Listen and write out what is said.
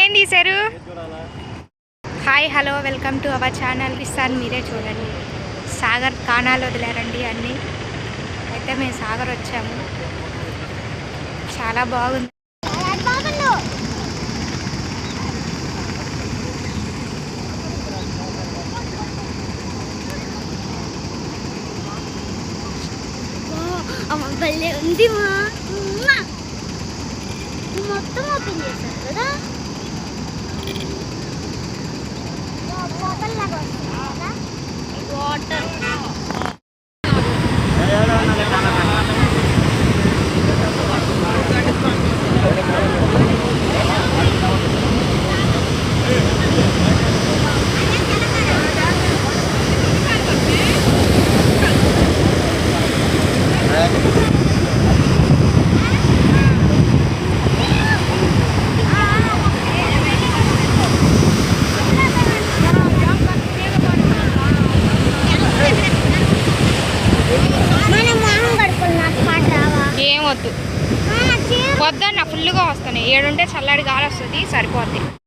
ఏం తీశారు hi hello welcome to our channel. ఇస్తాను మీరే చూడండి. సాగర్ కాణాలు వదిలారండి అన్నీ. అయితే మేము సాగర్ వచ్చాము. చాలా బాగుంది. భలే ఉంది మా. మొత్తం ఓపెన్ చేశారు కదా? water. వద్దు. వద్దన్న ఫుల్గా వస్తున్నాయి. ఏడుంటే చల్లడి గాలి వస్తుంది సరిపోద్ది.